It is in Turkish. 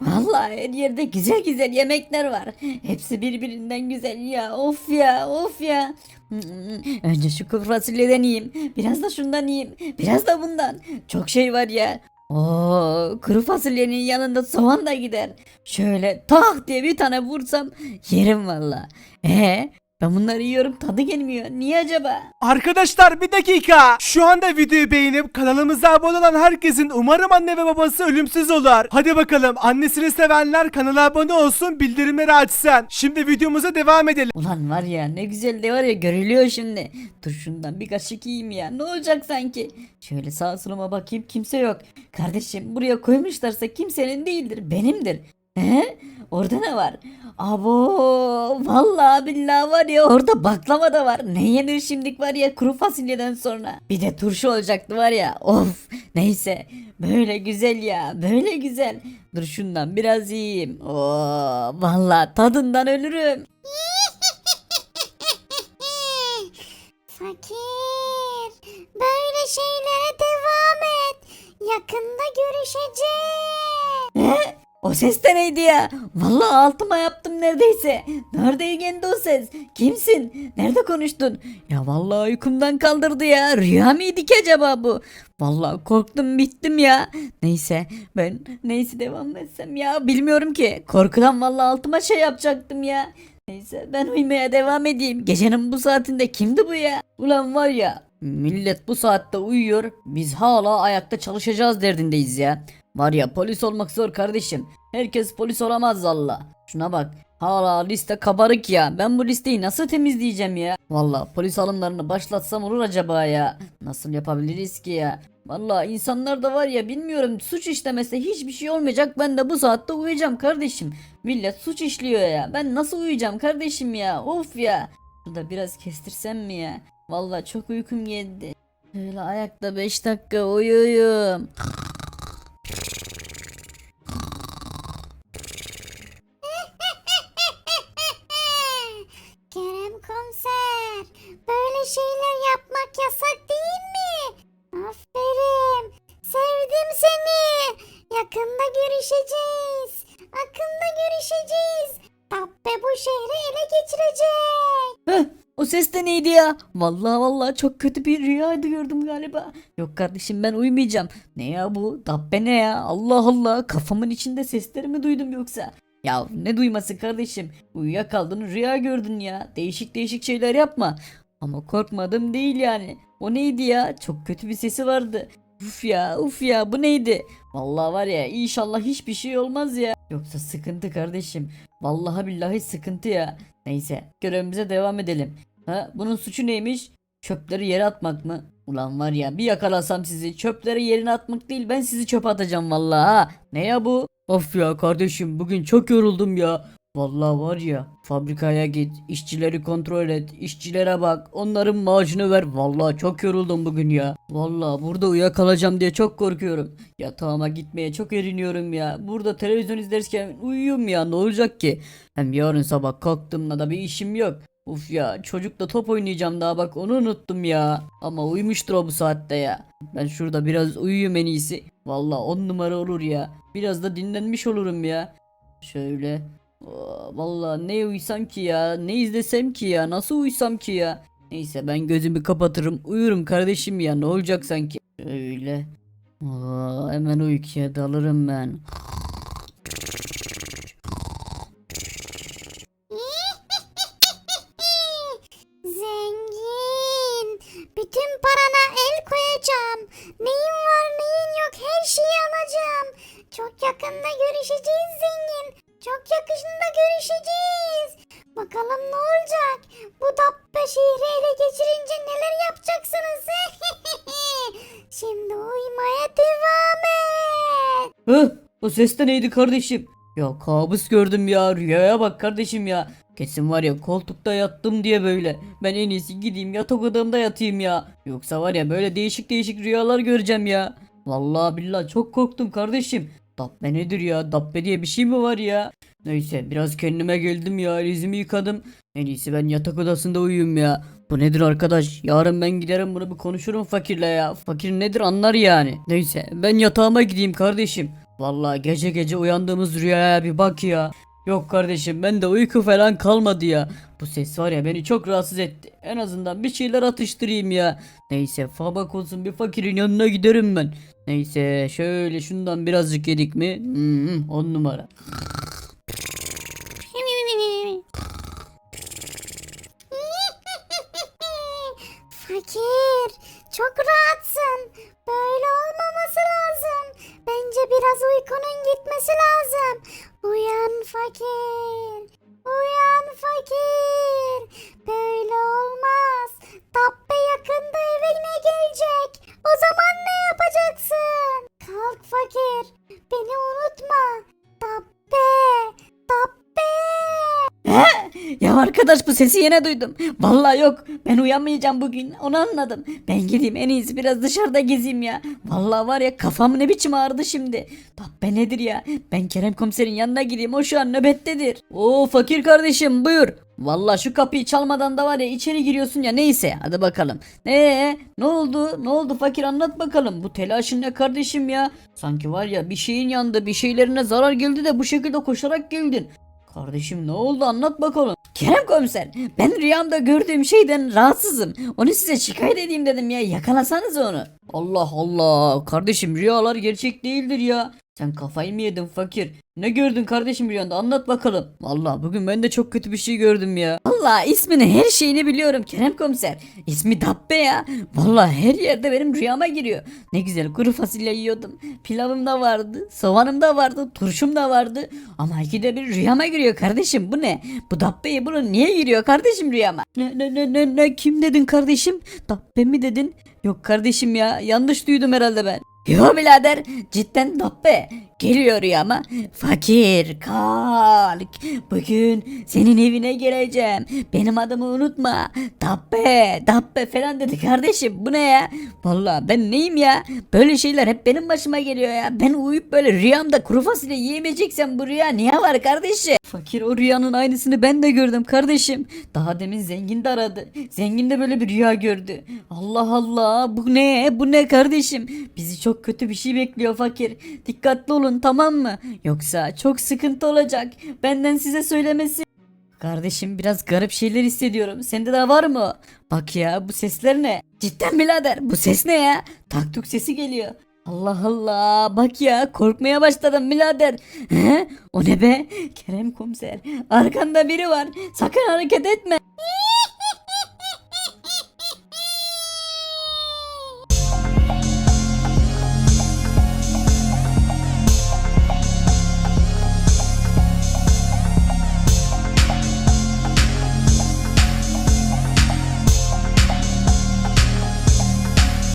Vallahi her yerde güzel güzel yemekler var. Hepsi birbirinden güzel ya. Of ya of ya. Önce şu kuru fasulyeden yiyeyim. Biraz da şundan yiyeyim. Biraz da bundan. Çok şey var ya. Oo, kuru fasulyenin yanında soğan da gider. Şöyle tak diye bir tane vursam yerim valla. Ee, ben bunları yiyorum tadı gelmiyor. Niye acaba? Arkadaşlar bir dakika. Şu anda videoyu beğenip kanalımıza abone olan herkesin umarım anne ve babası ölümsüz olur. Hadi bakalım annesini sevenler kanala abone olsun bildirimleri açsın. Şimdi videomuza devam edelim. Ulan var ya ne güzel de var ya görülüyor şimdi. Dur şundan bir kaşık yiyeyim ya. Ne olacak sanki? Şöyle sağa soluma bakayım kimse yok. Kardeşim buraya koymuşlarsa kimsenin değildir. Benimdir. He? Orada ne var? Abo vallahi billahi var ya orada baklava da var. Ne yenir şimdilik var ya kuru fasulyeden sonra. Bir de turşu olacaktı var ya. Of neyse böyle güzel ya böyle güzel. Dur şundan biraz yiyeyim. Oo vallahi tadından ölürüm. Fakir, böyle şeylere devam et. Yakında görüşeceğiz. O ses de neydi ya? Vallahi altıma yaptım neredeyse. Nerede geldi o ses? Kimsin? Nerede konuştun? Ya vallahi uykumdan kaldırdı ya. Rüya mıydı ki acaba bu? Vallahi korktum bittim ya. Neyse ben neyse devam etsem ya bilmiyorum ki. Korkudan vallahi altıma şey yapacaktım ya. Neyse ben uyumaya devam edeyim. Gecenin bu saatinde kimdi bu ya? Ulan var ya millet bu saatte uyuyor. Biz hala ayakta çalışacağız derdindeyiz ya. Var ya polis olmak zor kardeşim. Herkes polis olamaz valla. Şuna bak. Hala liste kabarık ya. Ben bu listeyi nasıl temizleyeceğim ya? Valla polis alımlarını başlatsam olur acaba ya. Nasıl yapabiliriz ki ya? Valla insanlar da var ya bilmiyorum suç işlemese hiçbir şey olmayacak. Ben de bu saatte uyuyacağım kardeşim. Millet suç işliyor ya. Ben nasıl uyuyacağım kardeşim ya? Of ya. Şurada biraz kestirsem mi ya? Valla çok uykum geldi. Öyle ayakta 5 dakika uyuyayım. Kerem komiser, böyle şeyler yapmak yasak değil mi? Aferin, sevdim seni. Yakında görüşeceğiz. Akında görüşeceğiz. Dabbe bu şehri ele geçirecek. O ses de neydi ya? Vallahi vallahi çok kötü bir rüyaydı gördüm galiba. Yok kardeşim ben uyumayacağım. Ne ya bu? Dabbe ne ya? Allah Allah kafamın içinde sesleri mi duydum yoksa? Ya ne duyması kardeşim? Uyuyakaldın rüya gördün ya. Değişik değişik şeyler yapma. Ama korkmadım değil yani. O neydi ya? Çok kötü bir sesi vardı. Uf ya uf ya bu neydi? Vallahi var ya inşallah hiçbir şey olmaz ya. Yoksa sıkıntı kardeşim. Vallahi billahi sıkıntı ya. Neyse görevimize devam edelim. Ha bunun suçu neymiş? Çöpleri yere atmak mı? Ulan var ya bir yakalasam sizi çöpleri yerine atmak değil ben sizi çöpe atacağım vallahi ha. Ne ya bu? Of ya kardeşim bugün çok yoruldum ya. Vallahi var ya fabrikaya git işçileri kontrol et işçilere bak onların maaşını ver vallahi çok yoruldum bugün ya Vallahi burada uyuyakalacağım diye çok korkuyorum yatağıma gitmeye çok eriniyorum ya burada televizyon izlerken uyuyorum ya ne olacak ki hem yarın sabah kalktığımda da bir işim yok Uf ya çocukla top oynayacağım daha bak onu unuttum ya. Ama uyumuştur o bu saatte ya. Ben şurada biraz uyuyayım en iyisi. Vallahi on numara olur ya. Biraz da dinlenmiş olurum ya. Şöyle. Aa, Vallahi ne uysam ki ya? Ne izlesem ki ya? Nasıl uysam ki ya? Neyse ben gözümü kapatırım. Uyurum kardeşim ya. Ne olacak sanki? Şöyle. Aa, hemen uykuya dalırım ben. O ses de neydi kardeşim? Ya kabus gördüm ya rüyaya bak kardeşim ya. Kesin var ya koltukta yattım diye böyle. Ben en iyisi gideyim yatak odamda yatayım ya. Yoksa var ya böyle değişik değişik rüyalar göreceğim ya. Vallahi billahi çok korktum kardeşim. Dabbe nedir ya? Dabbe diye bir şey mi var ya? Neyse biraz kendime geldim ya. Yüzümü yıkadım. En iyisi ben yatak odasında uyuyayım ya. Bu nedir arkadaş? Yarın ben giderim bunu bir konuşurum fakirle ya. Fakir nedir anlar yani. Neyse ben yatağıma gideyim kardeşim. Vallahi gece gece uyandığımız rüyaya bir bak ya. Yok kardeşim ben de uyku falan kalmadı ya. Bu ses var ya beni çok rahatsız etti. En azından bir şeyler atıştırayım ya. Neyse fabak olsun bir fakirin yanına giderim ben. Neyse şöyle şundan birazcık yedik mi? Hmm, on numara. Fakir, çok rahatsın. Arkadaş bu sesi yine duydum. Vallahi yok. Ben uyanmayacağım bugün. Onu anladım. Ben gideyim en iyisi biraz dışarıda gezeyim ya. Vallahi var ya kafam ne biçim ağrıdı şimdi. Tappe nedir ya? Ben Kerem komiserin yanına gideyim. O şu an nöbettedir. Oo fakir kardeşim buyur. Vallahi şu kapıyı çalmadan da var ya içeri giriyorsun ya neyse hadi bakalım. Ne ne oldu? Ne oldu fakir anlat bakalım. Bu telaşın ne kardeşim ya? Sanki var ya bir şeyin yandı bir şeylerine zarar geldi de bu şekilde koşarak geldin. Kardeşim ne oldu anlat bakalım. Kerem komiser ben rüyamda gördüğüm şeyden rahatsızım. Onu size şikayet edeyim dedim ya yakalasanız onu. Allah Allah kardeşim rüyalar gerçek değildir ya. Sen kafayı mı yedin fakir? Ne gördün kardeşim rüyanda anlat bakalım. Vallahi bugün ben de çok kötü bir şey gördüm ya. Vallahi ismini her şeyini biliyorum Kerem komiser. İsmi Dabbe ya. Vallahi her yerde benim rüyama giriyor. Ne güzel kuru fasulye yiyordum. Pilavım da vardı. Soğanım da vardı. Turşum da vardı. Ama ikide bir rüyama giriyor kardeşim. Bu ne? Bu Dabbe'yi bunun niye giriyor kardeşim rüyama? Ne ne ne ne ne kim dedin kardeşim? Dabbe mi dedin? Yok kardeşim ya yanlış duydum herhalde ben. Yo birader cidden Dabbe geliyor rüyama. Fakir kalk. Bugün senin evine geleceğim. Benim adımı unutma. Dabbe Dabbe falan dedi kardeşim. Bu ne ya? Vallahi ben neyim ya? Böyle şeyler hep benim başıma geliyor ya. Ben uyuyup böyle rüyamda kuru fasulye yiyemeyeceksem bu rüya niye var kardeşim? Fakir o rüyanın aynısını ben de gördüm kardeşim. Daha demin zengin de aradı. Zengin de böyle bir rüya gördü. Allah Allah bu ne? Bu ne kardeşim? Bizi çok kötü bir şey bekliyor fakir. Dikkatli olun tamam mı? Yoksa çok sıkıntı olacak. Benden size söylemesi. Kardeşim biraz garip şeyler hissediyorum. Sende de var mı? Bak ya bu sesler ne? Cidden birader bu ses ne ya? Taktuk sesi geliyor. Allah Allah bak ya korkmaya başladım birader. He? O ne be? Kerem komiser arkanda biri var sakın hareket etme.